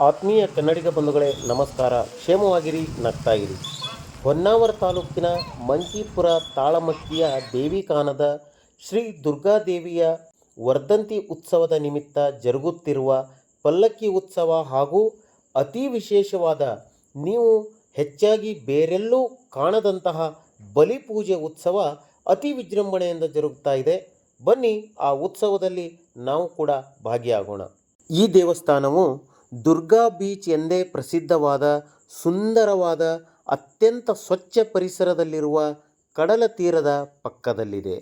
ಆತ್ಮೀಯ ಕನ್ನಡಿಗ ಬಂಧುಗಳೇ, ನಮಸ್ಕಾರ. ಕ್ಷೇಮವಾಗಿರಿ, ನಗ್ತಾಯಿರಿ. ಹೊನ್ನಾವರ ತಾಲೂಕಿನ ಮಂಚೀಪುರ ತಾಳಮಕ್ಕಿಯ ದೇವಿಕಾನದ ಶ್ರೀ ದುರ್ಗಾದೇವಿಯ ವರ್ಧಂತಿ ಉತ್ಸವದ ನಿಮಿತ್ತ ಜರುಗುತ್ತಿರುವ ಪಲ್ಲಕ್ಕಿ ಉತ್ಸವ ಹಾಗೂ ಅತಿ ವಿಶೇಷವಾದ ನೀವು ಹೆಚ್ಚಾಗಿ ಬೇರೆಲ್ಲೂ ಕಾಣದಂತಹ ಬಲಿಪೂಜೆ ಉತ್ಸವ ಅತಿ ವಿಜೃಂಭಣೆಯಿಂದ ಜರುಗ್ತಾ ಇದೆ. ಬನ್ನಿ, ಆ ಉತ್ಸವದಲ್ಲಿ ನಾವು ಕೂಡ ಭಾಗಿಯಾಗೋಣ. ಈ ದೇವಸ್ಥಾನವು ದುರ್ಗಾ ಬೀಚ್ ಎಂದೇ ಪ್ರಸಿದ್ಧವಾದ ಸುಂದರವಾದ ಅತ್ಯಂತ ಸ್ವಚ್ಛ ಪರಿಸರದಲ್ಲಿರುವ ಕಡಲ ತೀರದ ಪಕ್ಕದಲ್ಲಿದೆ.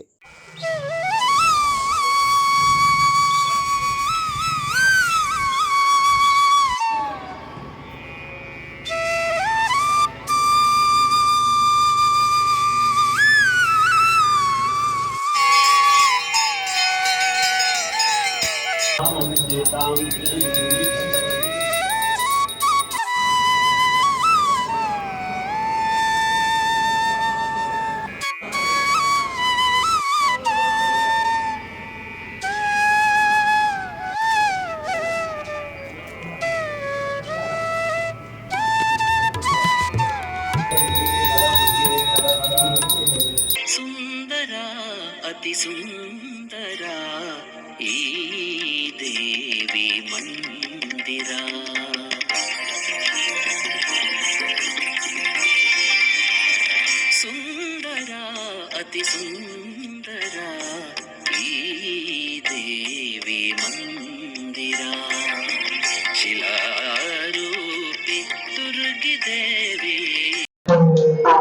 అతి సుందరా ఈ దేవి మందిరా. సుందరా అతి సుందరా ఈ దేవి మందిరా. శిలారూపి దుర్గి దేవి ಎಂಥ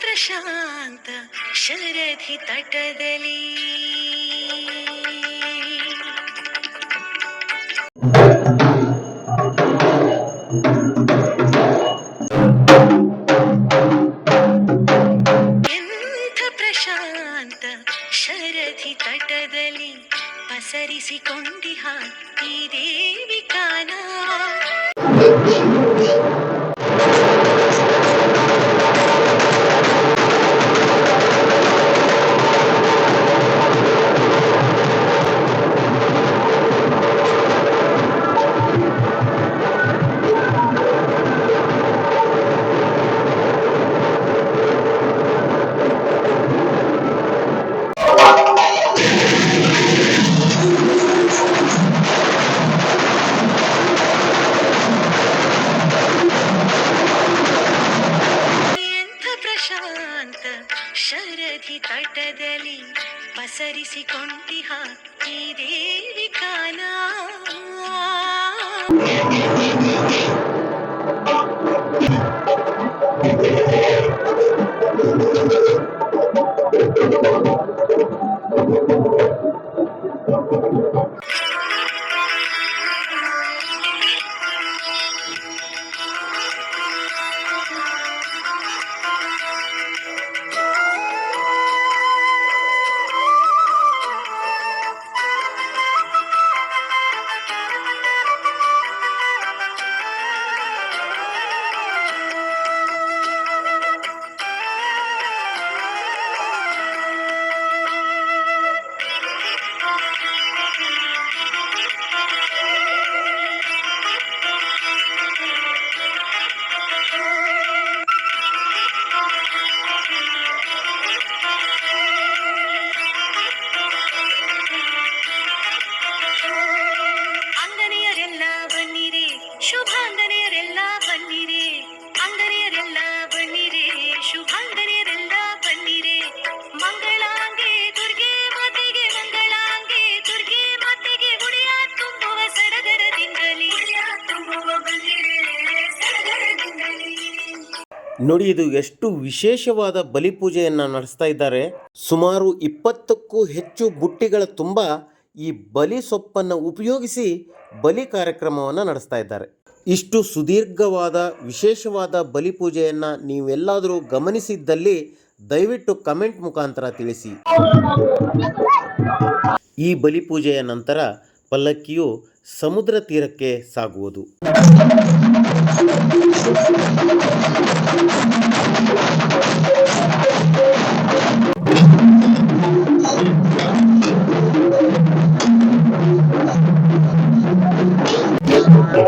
ಪ್ರಶಾಂತ ಶರಧಿ ತಟದಲ್ಲಿ. ಎಂಥ ಪ್ರಶಾಂತ ಶರಧಿ ತಟದಲ್ಲಿ ಪಸರಿಸಿಕೊಂಡಿಹ ಈ ದೇವಿ ಪಸರಿಸಿಕೊಂಡಿಹ ಈ ದೇವಿ ಕಾನ ಅಂಗನೆಯರೆಲ್ಲ ನೋಡಿ, ಇದು ಎಷ್ಟು ವಿಶೇಷವಾದ ಬಲಿಪೂಜೆಯನ್ನು ನಡೆಸ್ತಾ ಇದ್ದಾರೆ. ಸುಮಾರು ಇಪ್ಪತ್ತಕ್ಕೂ ಹೆಚ್ಚು ಬುಟ್ಟಿಗಳ ತುಂಬ ಈ ಬಲಿ ಸೊಪ್ಪನ್ನು ಉಪಯೋಗಿಸಿ ಬಲಿ ಕಾರ್ಯಕ್ರಮವನ್ನು ನಡೆಸ್ತಾ ಇದ್ದಾರೆ. ಇಷ್ಟು ಸುದೀರ್ಘವಾದ, ವಿಶೇಷವಾದ ಬಲಿಪೂಜೆಯನ್ನು ನೀವೆಲ್ಲಾದರೂ ಗಮನಿಸಿದ್ದಲ್ಲಿ ದಯವಿಟ್ಟು ಕಮೆಂಟ್ ಮುಖಾಂತರ ತಿಳಿಸಿ. ಈ ಬಲಿಪೂಜೆಯ ನಂತರ ಪಲ್ಲಕ್ಕಿಯು ಸಮುದ್ರ ತೀರಕ್ಕೆ ಸಾಗುವುದು.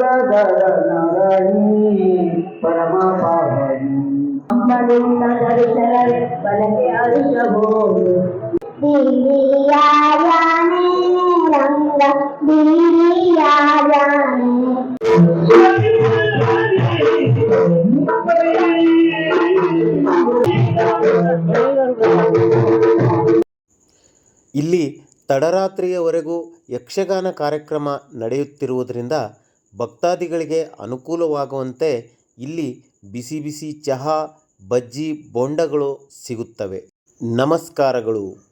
ಪನ್ನಗದರನರಣಿ ಪರಮ ಇಲ್ಲಿ ತಡರಾತ್ರಿಯವರೆಗೂ ಯಕ್ಷಗಾನ ಕಾರ್ಯಕ್ರಮ ನಡೆಯುತ್ತಿರುವುದರಿಂದ ಭಕ್ತಾದಿಗಳಿಗೆ ಅನುಕೂಲವಾಗುವಂತೆ ಇಲ್ಲಿ ಬಿಸಿ ಬಿಸಿ ಚಹಾ ಬಜ್ಜಿ ಬೋಂಡಗಳು ಸಿಗುತ್ತವೆ. ನಮಸ್ಕಾರಗಳು.